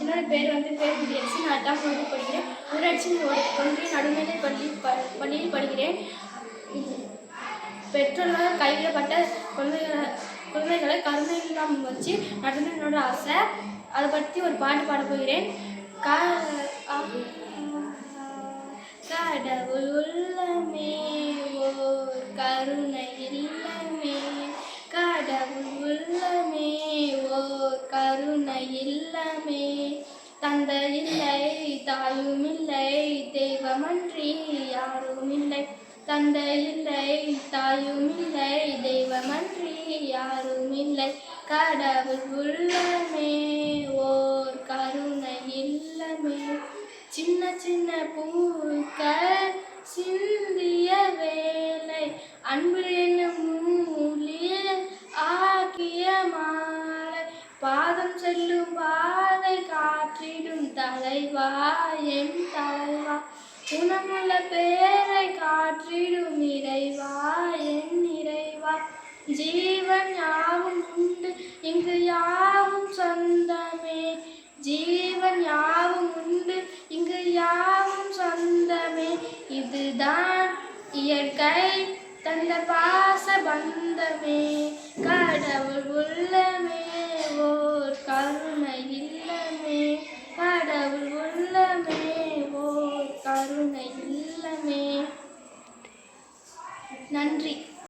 என்னோட பேர் வந்து பேர் குடியரசு நான் எட்டாம் வகுப்பு படிக்கிறேன் ஊராட்சி ஒன்றிய நடுநிலை பள்ளி ப பள்ளியில் படிக்கிறேன் பெற்றோர்களால் கைவிடப்பட்ட குழந்தைகளை குழந்தைகளை கருணை இல்லம் வச்சு நடந்து என்னோட ஆசை அதை பற்றி ஒரு பாட்டு பாட போகிறேன் கா கடவுள் உள்ளமே இல்லமே. தந்தை இல்லை தாயும் இல்லை தெய்வமன்றி யாரும் இல்லை. தந்தை இல்லை தாயும் இல்லை தெய்வமன்றி யாரும் இல்லை. கடவுள் உள்ளமே ஓர் கருணை இல்லமே. சின்ன சின்ன பூக்கள் சிந்திய வேலை அன்பு காலம் செல்லும் பாதை காற்றிடும் தலைவா என் தலைவா. குணமுள்ள பேரை காற்றிடும் இறைவா என் இறைவா. ஜீவன் யாவும் உண்டு இங்கு யாவும் சொந்தமே. ஜீவன் யாவும் உண்டு இங்கு யாவும் சொந்தமே. இதுதான் இயற்கை தந்த பாச பந்தமே. கடவுள் நன்றி.